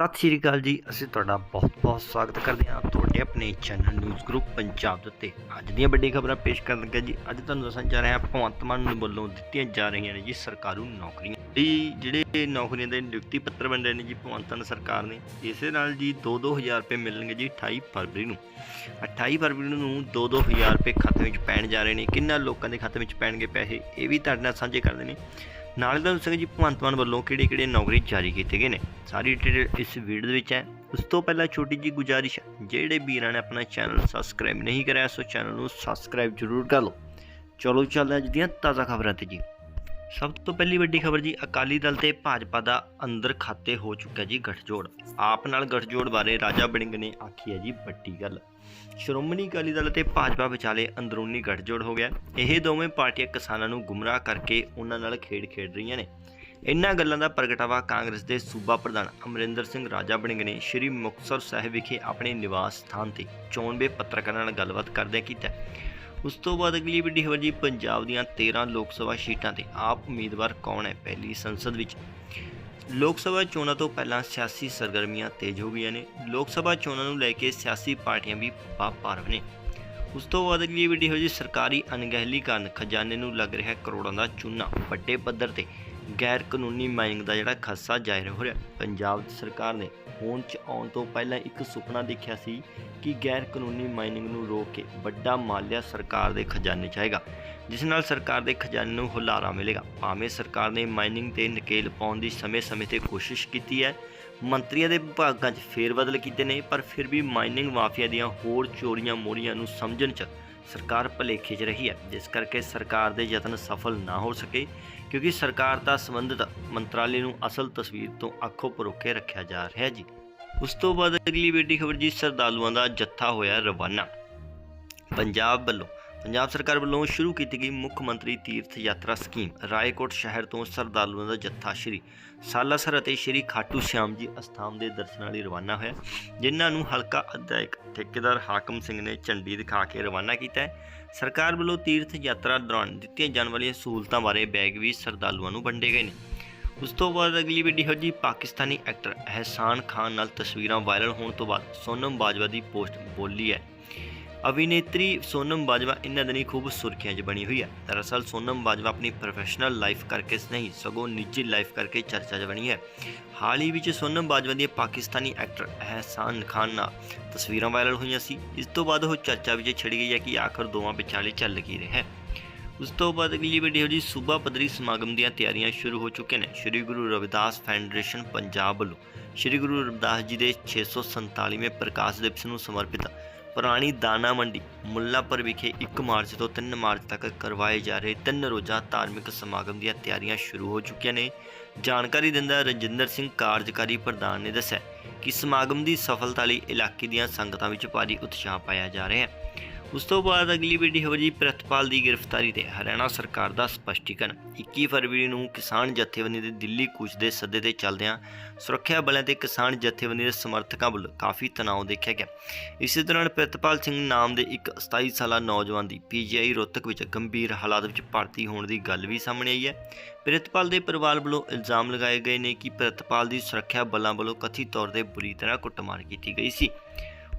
ਸਤਿ ਸ਼੍ਰੀ ਅਕਾਲ ਜੀ, ਅਸੀਂ ਤੁਹਾਡਾ ਬਹੁਤ-ਬਹੁਤ ਸਵਾਗਤ ਕਰਦੇ ਹਾਂ ਤੁਹਾਡੇ ਆਪਣੇ ਚੈਨਲ ਨਿਊਜ਼ ਗਰੁੱਪ ਪੰਜਾਬ ਦੇ ਉੱਤੇ। ਅੱਜ ਦੀਆਂ ਵੱਡੀਆਂ ਖਬਰਾਂ ਪੇਸ਼ ਕਰਨ ਲੱਗੇ ਜੀ। ਅੱਜ ਤੁਹਾਨੂੰ ਦੱਸਣ ਜਾ ਰਹੇ ਹਾਂ ਭਗਵੰਤ ਮਾਨ ਨੂੰ ਵੱਲੋਂ ਦਿੱਤੀਆਂ ਜਾ ਰਹੀਆਂ ਨੇ ਜੀ ਸਰਕਾਰੂ ਨੌਕਰੀਆਂ। ਜੀ, ਜਿਹੜੇ ਨੌਕਰੀਆਂ ਦੇ ਨਿਯੁਕਤੀ ਪੱਤਰ ਬਣ ਰਹੇ ਨੇ ਜੀ ਭਗਵੰਤ ਮਾਨ ਸਰਕਾਰ ਨੇ, ਇਸੇ ਨਾਲ ਜੀ 2-2000 ਰੁਪਏ ਮਿਲਣਗੇ ਜੀ 28 ਫਰਵਰੀ ਨੂੰ। 28 ਫਰਵਰੀ ਨੂੰ 2-2000 ਰੁਪਏ ਖਾਤੇ ਵਿੱਚ ਪੈਣ ਜਾ ਰਹੇ ਨੇ। ਕਿੰਨਾ ਲੋਕਾਂ ਦੇ ਖਾਤੇ ਵਿੱਚ ਪੈਣਗੇ ਪੈਸੇ, ਇਹ ਵੀ ਤੁਹਾਡੇ ਨਾਲ ਸਾਂਝੇ ਕਰਦੇ ਨੇ। ਨਾਲ ਦਾ ਦੱਸਾਂਗੇ ਜੀ, ਭਗਵੰਤ ਮਾਨ ਵੱਲੋਂ ਕਿਹੜੇ ਕਿਹੜੇ ਨੌਕਰੀ ਜਾਰੀ ਕੀਤੇ ਗਏ ਨੇ? ਸਾਰੀ ਡਿਟੇਲ ਇਸ ਵੀਡੀਓ ਦੇ ਵਿੱਚ ਹੈ। ਉਸ ਤੋਂ ਪਹਿਲਾਂ ਛੋਟੀ ਜੀ ਗੁਜ਼ਾਰਿਸ਼ ਜਿਹੜੇ ਵੀਰਾਂ ਨੇ ਆਪਣਾ ਚੈਨਲ ਸਬਸਕ੍ਰਾਈਬ ਨਹੀਂ ਕਰਿਆ, ਸੋ ਚੈਨਲ ਨੂੰ ਸਬਸਕ੍ਰਾਈਬ ਜ਼ਰੂਰ ਕਰ ਲਓ। ਚਲੋ ਚੱਲਦੇ ਅੱਜ ਦੀਆਂ ਤਾਜ਼ਾ ਖਬਰਾਂ ਤੇ ਜੀ। ਸਭ ਤੋਂ ਪਹਿਲੀ ਵੱਡੀ ਖਬਰ ਜੀ, ਅਕਾਲੀ ਦਲ ਤੇ ਭਾਜਪਾ ਦਾ ਅੰਦਰ ਖਾਤੇ ਹੋ ਚੁੱਕਾ ਜੀ ਗਠਜੋੜ। ਆਪ ਨਾਲ ਗਠਜੋੜ ਬਾਰੇ ਰਾਜਾ ਬੜਿੰਗ ਨੇ ਆਖੀ ਹੈ ਜੀ ਵੱਡੀ ਗੱਲ। ਸ਼੍ਰੋਮਣੀ ਅਕਾਲੀ ਦਲ ਤੇ ਭਾਜਪਾ ਵਿਚਾਲੇ ਅੰਦਰੂਨੀ ਗਠਜੋੜ ਹੋ ਗਿਆ। ਇਹ ਦੋਵੇਂ ਪਾਰਟੀਆਂ ਕਿਸਾਨਾਂ ਨੂੰ ਗੁੰਮਰਾਹ ਕਰਕੇ ਉਹਨਾਂ ਨਾਲ ਖੇਡ ਖੇਡ ਰਹੀਆਂ ਨੇ। ਇਨ੍ਹਾਂ ਗੱਲਾਂ ਦਾ ਪ੍ਰਗਟਾਵਾ ਕਾਂਗਰਸ ਦੇ ਸੂਬਾ ਪ੍ਰਧਾਨ ਅਮਰਿੰਦਰ ਸਿੰਘ ਰਾਜਾ ਬੜਿੰਗ ਨੇ ਸ਼੍ਰੀ ਮੁਕਤਸਰ ਸਾਹਿਬ ਵਿਖੇ ਆਪਣੇ ਨਿਵਾਸ ਸਥਾਨ ਤੇ ਚੋਣਵੇਂ ਪੱਤਰਕਾਰਾਂ ਨਾਲ ਗੱਲਬਾਤ ਕਰਦਿਆਂ ਕੀਤਾ। ਉਸ ਤੋਂ ਬਾਅਦ ਅਗਲੀ ਵੱਡੀ ਖਬਰ ਜੀ, ਪੰਜਾਬ ਦੀਆਂ 13 ਲੋਕ ਸਭਾ ਸੀਟਾਂ ਤੇ ਆਪ ਉਮੀਦਵਾਰ ਕੌਣ ਹੈ? ਪਹਿਲੀ ਸੰਸਦ ਵਿੱਚ ਲੋਕ ਸਭਾ ਚੋਣਾਂ ਤੋਂ ਪਹਿਲਾਂ ਸਿਆਸੀ ਸਰਗਰਮੀਆਂ ਤੇਜ਼ ਹੋ ਗਈਆਂ ਨੇ। ਲੋਕ ਸਭਾ ਚੋਣਾਂ ਨੂੰ ਲੈ ਕੇ ਸਿਆਸੀ ਪਾਰਟੀਆਂ ਵੀ ਭਾਵ ਨੇ। ਉਸ ਤੋਂ ਬਾਅਦ ਅਗਲੀ ਵੀਡੀਓ ਜੀ, ਸਰਕਾਰੀ ਅਣਗਹਿਲੀ ਕਾਰਨ ਖਜ਼ਾਨੇ ਨੂੰ ਲੱਗ ਰਿਹਾ ਕਰੋੜਾਂ ਦਾ ਚੂਨਾ ਵੱਡੇ ਪੱਧਰ ਤੇ ਗੈਰ ਕਾਨੂੰਨੀ ਮਾਈਨਿੰਗ ਦਾ ਜਿਹੜਾ ਖਸਾ ਜ਼ਾਹਿਰ ਹੋ ਰਿਹਾ, ਪੰਜਾਬ ਸਰਕਾਰ ਨੇ ਹੋਂਦ 'ਚ ਆਉਣ ਤੋਂ ਪਹਿਲਾਂ ਇੱਕ ਸੁਪਨਾ ਦੇਖਿਆ ਸੀ ਕਿ ਗੈਰ ਕਾਨੂੰਨੀ ਮਾਈਨਿੰਗ ਨੂੰ ਰੋਕ ਕੇ ਵੱਡਾ ਮਾਲਿਆ ਸਰਕਾਰ ਦੇ ਖਜ਼ਾਨੇ 'ਚ ਆਏਗਾ, ਜਿਸ ਨਾਲ ਸਰਕਾਰ ਦੇ ਖਜ਼ਾਨੇ ਨੂੰ ਹੁਲਾਰਾ ਮਿਲੇਗਾ। ਭਾਵੇਂ ਸਰਕਾਰ ਨੇ ਮਾਈਨਿੰਗ ਤੇ ਨਕੇਲ ਪਾਉਣ ਦੀ ਸਮੇਂ-ਸਮੇਂ ਤੇ ਕੋਸ਼ਿਸ਼ ਕੀਤੀ ਹੈ, ਮੰਤਰੀਆਂ ਦੇ ਵਿਭਾਗਾਂ 'ਚ ਫੇਰਬਦਲ ਕੀਤੇ ਨੇ, ਪਰ ਫਿਰ ਵੀ ਮਾਈਨਿੰਗ ਮਾਫੀਆ ਦੀਆਂ ਹੋਰ ਚੋਰੀਆਂ ਮੋਰੀਆਂ ਨੂੰ ਸਮਝਣ 'ਚ ਸਰਕਾਰ ਭਲੇਖੇ 'ਚ ਰਹੀ ਹੈ, ਜਿਸ ਕਰਕੇ ਸਰਕਾਰ ਦੇ ਯਤਨ ਸਫਲ ਨਾ ਹੋ ਸਕੇ, ਕਿਉਂਕਿ ਸਰਕਾਰ ਦਾ ਸੰਬੰਧਿਤ ਮੰਤਰਾਲੇ ਨੂੰ ਅਸਲ ਤਸਵੀਰ ਤੋਂ ਅੱਖੋਂ ਪਰੋਖੇ ਰੱਖਿਆ ਜਾ ਰਿਹਾ ਜੀ। ਉਸ ਤੋਂ ਬਾਅਦ ਅਗਲੀ ਵੱਡੀ ਖਬਰ ਜੀ ਸਰਦਾਲੂਆਂ ਦਾ ਜੱਥਾ ਹੋਇਆ ਰਵਾਨਾ। ਪੰਜਾਬ ਵੱਲੋਂ ਪੰਜਾਬ ਸਰਕਾਰ ਵੱਲੋਂ ਸ਼ੁਰੂ ਕੀਤੀ ਗਈ ਮੁੱਖ ਮੰਤਰੀ ਤੀਰਥ ਯਾਤਰਾ ਸਕੀਮ, ਰਾਏਕੋਟ ਸ਼ਹਿਰ ਤੋਂ ਸਰਦਾਲੂਆਂ ਦਾ ਜੱਥਾ ਸ਼੍ਰੀ ਸਾਲਾਸਰ ਅਤੇ ਸ਼੍ਰੀ ਖਾਟੂ ਸ਼ਿਆਮ ਜੀ ਅਸਥਾਨ ਦੇ ਦਰਸ਼ਨਾਂ ਲਈ ਰਵਾਨਾ ਹੋਇਆ, ਜਿਨ੍ਹਾਂ ਨੂੰ ਹਲਕਾ ਅਧਿਆਇਕ ਠੇਕੇਦਾਰ ਹਾਕਮ ਸਿੰਘ ਨੇ ਝੰਡੀ ਦਿਖਾ ਕੇ ਰਵਾਨਾ ਕੀਤਾ ਹੈ। ਸਰਕਾਰ ਵੱਲੋਂ ਤੀਰਥ ਯਾਤਰਾ ਦੌਰਾਨ ਦਿੱਤੀਆਂ ਜਾਣ ਵਾਲੀਆਂ ਸਹੂਲਤਾਂ ਬਾਰੇ ਬੈਗ ਵੀ ਸਰਦਾਲੂਆਂ ਨੂੰ ਵੰਡੇ ਗਏ ਨੇ। ਉਸ ਤੋਂ ਬਾਅਦ ਅਗਲੀ ਵੀਡੀਓ ਜੀ ਪਾਕਿਸਤਾਨੀ ਐਕਟਰ ਅਹਿਸਾਨ ਖਾਨ ਨਾਲ ਤਸਵੀਰਾਂ ਵਾਇਰਲ ਹੋਣ ਤੋਂ ਬਾਅਦ ਸੋਨਮ ਬਾਜਵਾ ਦੀ ਪੋਸਟ ਬੋਲੀ ਹੈ। ਅਭਿਨੇਤਰੀ ਸੋਨਮ ਬਾਜਵਾ ਇਹਨਾਂ ਦਿਨੀ ਖੂਬ ਸੁਰਖੀਆਂ 'ਚ ਬਣੀ ਹੋਈ ਹੈ ਦਰਅਸਲ ਸੋਨਮ ਬਾਜਵਾ ਆਪਣੀ ਪ੍ਰੋਫੈਸ਼ਨਲ ਲਾਈਫ ਕਰਕੇ ਨਹੀਂ, ਸਗੋਂ ਨਿੱਜੀ ਲਾਈਫ ਕਰਕੇ ਚਰਚਾ 'ਚ ਬਣੀ ਹੈ। ਹਾਲ ਹੀ ਵਿੱਚ ਸੋਨਮ ਬਾਜਵਾ ਦੀ ਪਾਕਿਸਤਾਨੀ ਐਕਟਰ ਅਹਿਸਾਨ ਖਾਨ ਨਾਲ ਤਸਵੀਰਾਂ ਵਾਇਰਲ ਹੋਈਆਂ ਸੀ। ਇਸ ਤੋਂ ਬਾਅਦ ਉਹ ਚਰਚਾ ਵਿੱਚ ਛਿੜ ਗਈ ਹੈ ਕਿ ਆਖਰ ਦੋਵਾਂ ਵਿਚਾਲੇ ਚੱਲ ਕੀ ਰਿਹਾ ਹੈ। ਉਸ ਤੋਂ ਬਾਅਦ ਅਗਲੀ ਵੀਡੀਓ ਜੀ ਸੂਬਾ ਪੱਧਰੀ ਸਮਾਗਮ ਦੀਆਂ ਤਿਆਰੀਆਂ ਸ਼ੁਰੂ ਹੋ ਚੁੱਕੀਆਂ ਨੇ। ਸ੍ਰੀ ਗੁਰੂ ਰਵਿਦਾਸ ਫੈਡਰੇਸ਼ਨ ਪੰਜਾਬ ਵੱਲੋਂ ਸ੍ਰੀ ਗੁਰੂ ਰਵਿਦਾਸ ਜੀ ਦੇ 647ਵੇਂ ਪ੍ਰਕਾਸ਼ ਦਿਵਸ ਨੂੰ ਸਮਰਪਿਤ ਪੁਰਾਣੀ ਦਾਣਾ ਮੰਡੀ, ਮੁੱਲਾਪੁਰ ਵਿਖੇ 1 ਮਾਰਚ ਤੋਂ 3 ਮਾਰਚ ਤੱਕ ਕਰਵਾਏ ਜਾ ਰਹੇ ਤਿੰਨ ਰੋਜ਼ਾ ਧਾਰਮਿਕ ਸਮਾਗਮ ਦੀਆਂ ਤਿਆਰੀਆਂ ਸ਼ੁਰੂ ਹੋ ਚੁੱਕੀਆਂ ਨੇ। ਜਾਣਕਾਰੀ ਦਿੰਦਾ ਰਜਿੰਦਰ ਸਿੰਘ, ਕਾਰਜਕਾਰੀ ਪ੍ਰਧਾਨ ਨੇ ਦੱਸਿਆ ਕਿ ਸਮਾਗਮ ਦੀ ਸਫਲਤਾ ਲਈ ਇਲਾਕੇ ਦੀਆਂ ਸੰਗਤਾਂ ਵਿੱਚ ਭਾਰੀ ਉਤਸ਼ਾਹ ਪਾਇਆ ਜਾ ਰਿਹਾ ਹੈ। ਉਸ ਤੋਂ ਬਾਅਦ ਅਗਲੀ ਵੀਡੀਓ ਜੀ ਪ੍ਰਿਤਪਾਲ ਦੀ ਗ੍ਰਿਫਤਾਰੀ ਤੇ ਹਰਿਆਣਾ ਸਰਕਾਰ ਦਾ ਸਪਸ਼ਟੀਕਰਨ। 21 ਫਰਵਰੀ ਨੂੰ ਕਿਸਾਨ ਜਥੇਬੰਦੀ ਦੇ ਦਿੱਲੀ ਕੂਚ ਦੇ ਸੱਦੇ ਤੇ ਚੱਲਦਿਆਂ ਸੁਰੱਖਿਆ ਬਲਾਂ ਤੇ ਕਿਸਾਨ ਜਥੇਬੰਦੀ ਦੇ ਸਮਰਥਕਾਂ ਵੱਲੋਂ ਕਾਫੀ ਤਣਾਅ ਦੇਖਿਆ ਗਿਆ। ਇਸੇ ਦੌਰਾਨ ਪ੍ਰਿਤਪਾਲ ਸਿੰਘ ਨਾਮ ਦੇ ਇੱਕ 27 ਸਾਲਾ ਨੌਜਵਾਨ ਦੀ ਪੀਜੀਆਈ ਰੋਹਤਕ ਵਿੱਚ ਗੰਭੀਰ ਹਾਲਾਤ ਵਿੱਚ ਭਰਤੀ ਹੋਣ ਦੀ ਗੱਲ ਵੀ ਸਾਹਮਣੇ ਆਈ ਹੈ। ਪ੍ਰਿਤਪਾਲ ਦੇ ਪਰਿਵਾਰ ਵੱਲੋਂ ਇਲਜ਼ਾਮ ਲਗਾਏ ਗਏ ਨੇ ਕਿ ਪ੍ਰਿਤਪਾਲ ਦੀ ਸੁਰੱਖਿਆ ਬਲਾਂ ਵੱਲੋਂ ਕਥਿਤ ਤੌਰ ਤੇ ਬੁਰੀ ਤਰ੍ਹਾਂ ਕੁੱਟਮਾਰ ਕੀਤੀ ਗਈ ਸੀ।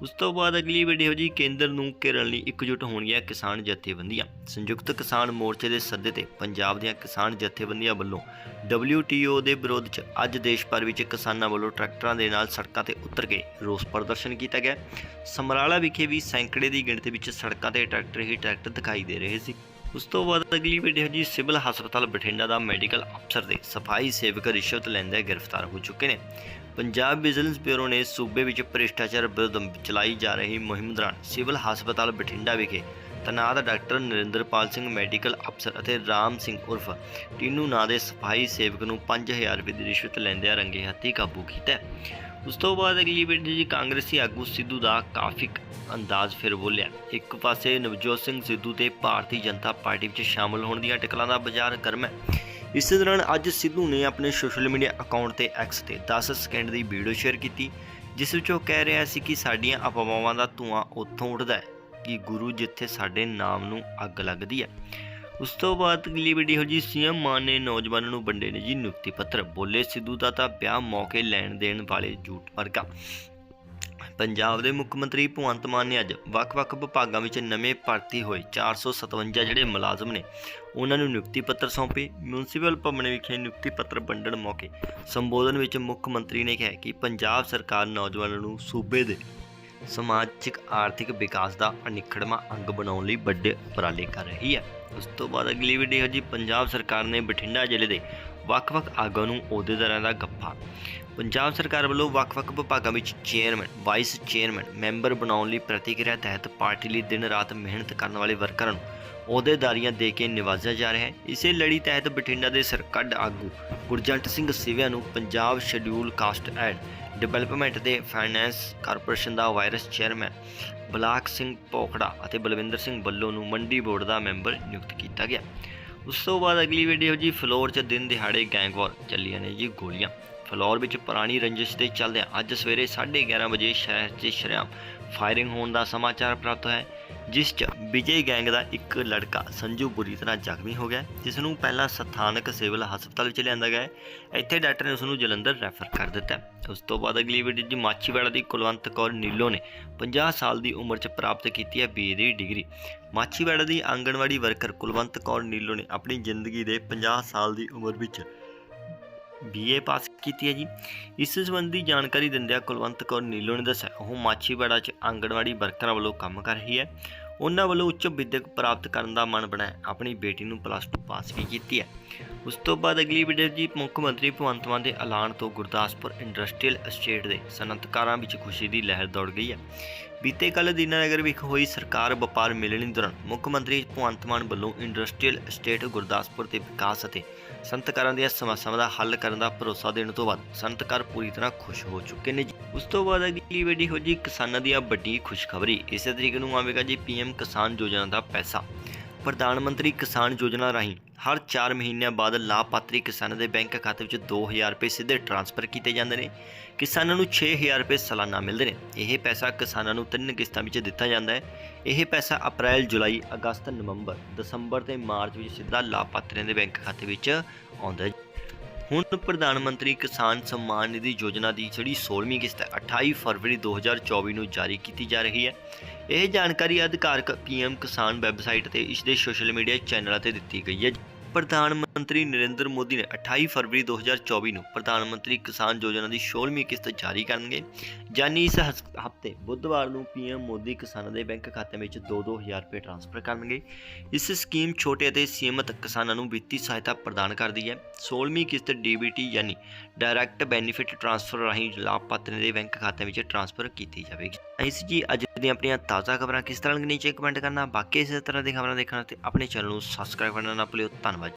ਉਸ ਤੋਂ ਬਾਅਦ ਅਗਲੀ ਵੀਡੀਓ ਜੀ ਕੇਂਦਰ ਨੂੰ ਘੇਰਨ ਲਈ ਇਕਜੁੱਟ ਹੋਣਗੀਆਂ ਕਿਸਾਨ ਜਥੇਬੰਦੀਆਂ। ਸੰਯੁਕਤ ਕਿਸਾਨ ਮੋਰਚੇ ਦੇ ਸੱਦੇ ਤੇ ਪੰਜਾਬ ਦੀਆਂ ਕਿਸਾਨ ਜਥੇਬੰਦੀਆਂ ਵੱਲੋਂ WTO ਦੇ ਵਿਰੋਧ 'ਚ ਅੱਜ ਦੇਸ਼ ਭਰ ਵਿੱਚ ਕਿਸਾਨਾਂ ਵੱਲੋਂ ਟਰੈਕਟਰਾਂ ਦੇ ਨਾਲ ਸੜਕਾਂ ਤੇ ਉਤਰ ਕੇ ਰੋਸ ਪ੍ਰਦਰਸ਼ਨ ਕੀਤਾ ਗਿਆ। ਸਮਰਾਲਾ ਵਿਖੇ ਵੀ ਸੈਂਕੜੇ ਦੀ ਗਿਣਤੀ ਵਿੱਚ ਸੜਕਾਂ ਤੇ ਟਰੈਕਟਰ ਹੀ ਟਰੈਕਟਰ ਦਿਖਾਈ ਦੇ ਰਹੇ ਸੀ। ਉਸ ਤੋਂ ਬਾਅਦ ਅਗਲੀ ਵੀਡੀਓ ਜੀ ਸਿਵਲ ਹਸਪਤਾਲ ਬਠਿੰਡਾ ਦਾ ਮੈਡੀਕਲ ਅਫਸਰ ਦੇ ਸਫ਼ਾਈ ਸੇਵਕ ਰਿਸ਼ਵਤ ਲੈਂਦੇ ਗ੍ਰਿਫਤਾਰ ਹੋ ਚੁੱਕੇ ਨੇ। ਪੰਜਾਬ ਵਿਜੀਲੈਂਸ ਬਿਊਰੋ ਨੇ ਸੂਬੇ ਵਿੱਚ ਭ੍ਰਿਸ਼ਟਾਚਾਰ ਵਿਰੁੱਧ ਚਲਾਈ ਜਾ ਰਹੀ ਮੁਹਿੰਮ ਦੌਰਾਨ ਸਿਵਲ ਹਸਪਤਾਲ ਬਠਿੰਡਾ ਵਿਖੇ ਤਨਾਤ ਡਾਕਟਰ ਨਰਿੰਦਰਪਾਲ ਸਿੰਘ, ਮੈਡੀਕਲ ਅਫਸਰ ਅਤੇ ਰਾਮ ਸਿੰਘ ਉਰਫ ਟੀਨੂ ਨਾਂ ਦੇ ਸਫ਼ਾਈ ਸੇਵਕ ਨੂੰ 5000 ਰੁਪਏ ਦੀ ਰਿਸ਼ਵਤ ਲੈਂਦਿਆਂ ਰੰਗੇ ਹੱਥੀਂ ਕਾਬੂ ਕੀਤਾ ਉਸ ਤੋਂ ਬਾਅਦ ਅਗਲੀ ਵੀਡੀਓ ਜੀ ਕਾਂਗਰਸੀ ਆਗੂ ਸਿੱਧੂ ਦਾ ਕਾਫੀ ਅੰਦਾਜ਼ ਫਿਰ ਬੋਲਿਆ। ਇੱਕ ਪਾਸੇ ਨਵਜੋਤ ਸਿੰਘ ਸਿੱਧੂ ਤੇ ਭਾਰਤੀ ਜਨਤਾ ਪਾਰਟੀ ਵਿੱਚ ਸ਼ਾਮਲ ਹੋਣ ਦੀਆਂ ਟਕਲਾਂ ਦਾ ਬਾਜ਼ਾਰ ਕਰਮ ਹੈ। ਇਸੇ ਦੌਰਾਨ ਅੱਜ ਸਿੱਧੂ ਨੇ ਆਪਣੇ ਸੋਸ਼ਲ ਮੀਡੀਆ ਅਕਾਊਂਟ ਤੇ ਐਕਸ ਤੇ 10 ਸਕਿੰਟ ਦੀ ਵੀਡੀਓ ਸ਼ੇਅਰ ਕੀਤੀ, ਜਿਸ ਵਿੱਚ ਉਹ ਕਹਿ ਰਿਹਾ ਸੀ ਕਿ ਸਾਡੀਆਂ ਅਫਵਾਹਾਂ ਦਾ ਧੂਆਂ ਉੱਥੋਂ ਉੱਠਦਾ ਹੈ ਕਿ ਗੁਰੂ ਜਿੱਥੇ ਸਾਡੇ ਨਾਮ ਨੂੰ ਅੱਗ ਲੱਗਦੀ ਹੈ। ਉਸ ਤੋਂ ਬਾਅਦ ਅਗਲੀ ਵੀਡੀਓ ਜੀ ਸੀਐਮ ਮਾਨ ਨੇ ਨੌਜਵਾਨਾਂ ਨੂੰ ਵੰਡੇ ਨੇ ਜੀ ਨਿਯੁਕਤੀ ਪੱਤਰ। ਬੋਲੇ ਸਿੱਧੂ ਦਾ ਤਾਂ ਵਿਆਹ ਮੌਕੇ ਲੈਣ ਦੇਣ ਵਾਲੇ ਝੂਠ ਵਰਗਾ। ਪੰਜਾਬ ਦੇ ਮੁੱਖ ਮੰਤਰੀ ਭਗਵੰਤ ਮਾਨ ਨੇ ਅੱਜ ਵੱਖ-ਵੱਖ ਵਿਭਾਗਾਂ ਵਿੱਚ ਨਵੇਂ ਭਰਤੀ ਹੋਏ 457 ਜਿਹੜੇ ਮੁਲਾਜ਼ਮ ਨੇ, ਉਹਨਾਂ ਨੂੰ ਨਿਯੁਕਤੀ ਪੱਤਰ ਸੌਂਪੇ। ਮਿਊਨਿਸਪਲ ਭਵਨ ਵਿਖੇ ਨਿਯੁਕਤੀ ਪੱਤਰ ਵੰਡਣ ਮੌਕੇ ਸੰਬੋਧਨ ਵਿੱਚ ਮੁੱਖ ਮੰਤਰੀ ਨੇ ਕਿਹਾ ਕਿ ਪੰਜਾਬ ਸਰਕਾਰ ਨੌਜਵਾਨਾਂ ਨੂੰ ਸੂਬੇ ਦੇ ਸਮਾਜਿਕ, ਆਰਥਿਕ ਵਿਕਾਸ ਦਾ ਅਨਿੱਖੜਵਾਂ ਅੰਗ ਬਣਾਉਣ ਲਈ ਵੱਡੇ ਉਪਰਾਲੇ ਕਰ ਰਹੀ ਹੈ। ਉਸ ਤੋਂ ਬਾਅਦ ਅਗਲੀ ਵੀਡੀਓ ਜੀ, ਪੰਜਾਬ ਸਰਕਾਰ ਨੇ ਬਠਿੰਡਾ ਜ਼ਿਲ੍ਹੇ ਦੇ ਵੱਖ-ਵੱਖ ਆਗੂਆਂ ਨੂੰ ਅਹੁਦੇਦਾਰਾਂ ਦਾ ਗੱਫਾ ਪੰਜਾਬ ਸਰਕਾਰ ਵੱਲੋਂ ਵੱਖ-ਵੱਖ ਵਿਭਾਗਾਂ ਵਿੱਚ ਚੇਅਰਮੈਨ ਵਾਈਸ ਚੇਅਰਮੈਨ ਮੈਂਬਰ ਬਣਾਉਣ ਲਈ ਪ੍ਰਤੀਕਿਰਿਆ ਤਹਿਤ ਪਾਰਟੀ ਲਈ ਦਿਨ ਰਾਤ ਮਿਹਨਤ ਕਰਨ ਵਾਲੇ ਵਰਕਰਾਂ ਨੂੰ ਅਹੁਦੇਦਾਰੀਆਂ ਦੇ ਕੇ ਨਿਵਾਜਿਆ ਜਾ ਰਿਹਾ ਹੈ। ਇਸੇ ਲੜੀ ਤਹਿਤ ਬਠਿੰਡਾ ਦੇ ਸਰਕੱਢ ਆਗੂ ਗੁਰਜੰਟ ਸਿੰਘ ਸਿਵਿਆ ਨੂੰ Punjab schedule caste and development ਦੇ ਫਾਈਨੈਂਸ ਕਾਰਪੋਰੇਸ਼ਨ ਦਾ ਵਾਇਰਸ ਚੇਅਰਮੈਨ ਬਲਾਕ ਸਿੰਘ ਪੋਖੜਾ ਅਤੇ ਬਲਵਿੰਦਰ ਸਿੰਘ ਬੱਲੋ ਨੂੰ ਮੰਡੀ ਬੋਰਡ ਦਾ ਮੈਂਬਰ ਨਿਯੁਕਤ ਕੀਤਾ ਗਿਆ। ਉਸ ਤੋਂ ਬਾਅਦ ਅਗਲੀ ਵੀਡੀਓ ਜੀ ਫਲੋਰ 'ਚ ਦਿਨ ਦਿਹਾੜੇ ਗੈਂਗਵਾਰ ਚੱਲੀਆਂ ਨੇ ਜੀ ਗੋਲੀਆਂ। ਫਲੋਰ ਵਿੱਚ ਪੁਰਾਣੀ ਰੰਜਿਸ਼ ਦੇ ਚੱਲਦਿਆਂ ਅੱਜ ਸਵੇਰੇ 11:30 ਵਜੇ ਸ਼ਹਿਰ 'ਚ ਸ਼ਰੇਆਮ ਫਾਇਰਿੰਗ ਹੋਣ ਦਾ ਸਮਾਚਾਰ ਪ੍ਰਾਪਤ ਹੋਇਆ ਹੈ, ਜਿਸ 'ਚ ਵਿਜੇ ਗੈਂਗ ਦਾ ਇੱਕ ਲੜਕਾ ਸੰਜੂ ਬੁਰੀ ਤਰ੍ਹਾਂ ਜ਼ਖਮੀ ਹੋ ਗਿਆ, ਜਿਸ ਨੂੰ ਪਹਿਲਾਂ ਸਥਾਨਕ ਸਿਵਲ ਹਸਪਤਾਲ ਵਿੱਚ ਲਿਆਂਦਾ ਗਿਆ ਇੱਥੇ ਡਾਕਟਰ ਨੇ ਉਸ ਨੂੰ ਜਲੰਧਰ ਰੈਫਰ ਕਰ ਦਿੱਤਾ ਉਸ ਤੋਂ ਬਾਅਦ ਅਗਲੀ ਵੀਡੀਓ ਜੀ ਮਾਛੀਵਾੜਾ ਦੀ ਕੁਲਵੰਤ ਕੌਰ ਨੀਲੋ ਨੇ 50 ਸਾਲ ਦੀ ਉਮਰ 'ਚ ਪ੍ਰਾਪਤ ਕੀਤੀ ਹੈ ਬੀਏ ਦੀ ਡਿਗਰੀ ਮਾਛੀਵਾੜਾ ਦੀ ਆਂਗਣਵਾੜੀ ਵਰਕਰ ਕੁਲਵੰਤ ਕੌਰ ਨੀਲੋ ਨੇ ਆਪਣੀ ਜ਼ਿੰਦਗੀ ਦੇ 50 ਸਾਲ ਦੀ ਉਮਰ ਵਿੱਚ ਬੀਏ ਪਾਸ ਕੀਤੀ ਹੈ ਜੀ। ਇਸ ਸੰਬੰਧੀ ਜਾਣਕਾਰੀ ਦਿੰਦਿਆਂ ਕੁਲਵੰਤ ਕੌਰ ਨੀਲੋ ਨੇ ਦੱਸਿਆ, ਉਹ ਮਾਛੀਵਾੜਾ 'ਚ ਆਂਗਣਵਾੜੀ ਵਰਕਰਾਂ ਵੱਲੋਂ ਕੰਮ ਕਰ ਰਹੀ ਹੈ। ਉਹਨਾਂ ਵੱਲੋਂ ਉੱਚ ਵਿਦਿਅਕ ਪ੍ਰਾਪਤ ਕਰਨ ਦਾ ਮਨ ਬਣਾਇਆ, ਆਪਣੀ ਬੇਟੀ ਨੂੰ ਪਲੱਸ 2 ਪਾਸ ਵੀ ਕੀਤੀ ਹੈ। ਉਸ ਤੋਂ ਬਾਅਦ ਅਗਲੀ ਵੀਡੀਓ ਜੀ ਮੁੱਖ ਮੰਤਰੀ ਭਗਵੰਤ ਮਾਨ ਦੇ ਐਲਾਨ ਤੋਂ ਗੁਰਦਾਸਪੁਰ ਇੰਡਸਟਰੀਅਲ ਅਸਟੇਟ ਦੇ ਸਨਅਤਕਾਰਾਂ ਵਿੱਚ ਖੁਸ਼ੀ ਦੀ ਲਹਿਰ ਦੌੜ ਗਈ ਹੈ। ਬੀਤੇ ਕੱਲ੍ਹ ਦੀਨਾਨਗਰ ਵਿਖੇ ਹੋਈ ਸਰਕਾਰ ਵਪਾਰ ਮਿਲਣੀ ਦੌਰਾਨ ਮੁੱਖ ਮੰਤਰੀ ਭਗਵੰਤ ਮਾਨ ਵੱਲੋਂ ਇੰਡਸਟਰੀਅਲ ਅਸਟੇਟ ਗੁਰਦਾਸਪੁਰ ਦੇ ਵਿਕਾਸ ਅਤੇ ਸੰਤਕਾਰਾਂ ਦੀਆਂ ਸਮੱਸਿਆਵਾਂ ਦਾ ਹੱਲ ਕਰਨ ਦਾ ਭਰੋਸਾ ਦੇਣ ਤੋਂ ਬਾਅਦ ਸੰਤਕਾਰ ਪੂਰੀ ਤਰ੍ਹਾਂ ਖੁਸ਼ ਹੋ ਚੁੱਕੇ ਨੇ ਜੀ। ਉਸ ਤੋਂ ਬਾਅਦ ਅਗਲੀ ਵੱਡੀ ਹੋ ਜੀ ਕਿਸਾਨਾਂ ਦੀ ਵੱਡੀ ਖੁਸ਼ਖਬਰੀ। ਇਸੇ ਤਰੀਕੇ ਨੂੰ ਆਵੇਗਾ ਜੀ ਪੀਐਮ ਕਿਸਾਨ ਯੋਜਨਾ ਦਾ ਪੈਸਾ। ਪ੍ਰਧਾਨ ਮੰਤਰੀ ਕਿਸਾਨ ਯੋਜਨਾ ਰਾਹੀਂ ਹਰ 4 ਮਹੀਨਿਆਂ ਬਾਅਦ ਲਾਭਪਾਤਰੀ ਕਿਸਾਨਾਂ ਦੇ ਬੈਂਕ ਖਾਤੇ ਵਿੱਚ 2000 ਰੁਪਏ ਸਿੱਧੇ ਟ੍ਰਾਂਸਫਰ ਕੀਤੇ ਜਾਂਦੇ ਨੇ। ਕਿਸਾਨਾਂ ਨੂੰ 6000 ਰੁਪਏ ਸਾਲਾਨਾ ਮਿਲਦੇ ਨੇ। ਇਹ ਪੈਸਾ ਕਿਸਾਨਾਂ ਨੂੰ ਤਿੰਨ ਕਿਸ਼ਤਾਂ ਵਿੱਚ ਦਿੱਤਾ ਜਾਂਦਾ ਹੈ। ਇਹ ਪੈਸਾ ਅਪ੍ਰੈਲ, ਜੁਲਾਈ, ਅਗਸਤ, ਨਵੰਬਰ, ਦਸੰਬਰ ਤੇ ਮਾਰਚ ਵਿੱਚ ਸਿੱਧਾ ਲਾਭਪਾਤਰੀਆਂ ਦੇ ਬੈਂਕ ਖਾਤੇ ਵਿੱਚ ਆਉਂਦਾ ਹੈ। ਹੁਣ ਪ੍ਰਧਾਨ ਮੰਤਰੀ ਕਿਸਾਨ ਸਨਮਾਨ ਨਿਧੀ ਯੋਜਨਾ ਦੀ ਜਿਹੜੀ 16ਵੀਂ ਕਿਸ਼ਤ ਹੈ 28 ਫਰਵਰੀ 2024 ਨੂੰ ਜਾਰੀ ਕੀਤੀ ਜਾ ਰਹੀ ਹੈ। ਇਹ ਜਾਣਕਾਰੀ ਅਧਿਕਾਰਕ ਪੀਐਮ ਕਿਸਾਨ ਵੈਬਸਾਈਟ ਤੇ ਇਸ ਦੇ ਸੋਸ਼ਲ ਮੀਡੀਆ ਚੈਨਲਾਂ ਤੇ ਦਿੱਤੀ ਗਈ ਹੈ। ਪ੍ਰਧਾਨ ਮੰਤਰੀ ਨਰਿੰਦਰ ਮੋਦੀ ਨੇ 28 ਫਰਵਰੀ 2024 ਨੂੰ ਪ੍ਰਧਾਨ ਮੰਤਰੀ ਕਿਸਾਨ ਯੋਜਨਾ ਦੀ 16ਵੀਂ ਕਿਸ਼ਤ ਜਾਰੀ ਕਰਨਗੇ। ਜਾਨੀ ਇਸ ਹਫ਼ਤੇ ਬੁੱਧਵਾਰ ਨੂੰ ਪੀਐਮ ਮੋਦੀ ਕਿਸਾਨਾਂ ਦੇ ਬੈਂਕ ਖਾਤੇ ਵਿੱਚ 2-2000 ਰੁਪਏ ਟ੍ਰਾਂਸਫਰ ਕਰਨਗੇ। ਇਸ ਸਕੀਮ ਛੋਟੇ ਅਤੇ ਸੀਮਤ ਕਿਸਾਨਾਂ ਨੂੰ ਵਿੱਤੀ ਸਹਾਇਤਾ ਪ੍ਰਦਾਨ ਕਰਦੀ ਹੈ। 16ਵੀਂ ਕਿਸ਼ਤ ਡੀਬੀਟੀ ਯਾਨੀ ਡਾਇਰੈਕਟ ਬੈਨੀਫਿਟ ਟ੍ਰਾਂਸਫਰ ਰਾਹੀਂ ਲਾਭਪਾਤਰੀ ਦੇ ਬੈਂਕ ਖਾਤੇ ਵਿੱਚ ਟ੍ਰਾਂਸਫਰ ਕੀਤੀ ਜਾਵੇਗੀ। ਇਸ ਜੀ ਅੱਜ ਦੀਆਂ ਆਪਣੀਆਂ ਤਾਜ਼ਾ ਖਬਰਾਂ ਕਿਸ ਤਰ੍ਹਾਂ ਲੱਗਣੀ ਚਾਹੀਏ ਕਮੈਂਟ ਕਰਨਾ, ਬਾਕੀ ਇਸੇ ਤਰ੍ਹਾਂ ਦੀ ਖਬਰਾਂ ਦੇਖਣ ਤੇ ਆਪਣੇ ਚੈਨਲ ਨੂੰ ਸਬਸਕ੍ਰਾਈਬ ਕਰਨਾ ਨਾ ਭੁੱਲਿਓ। ਧੰਨਵਾਦ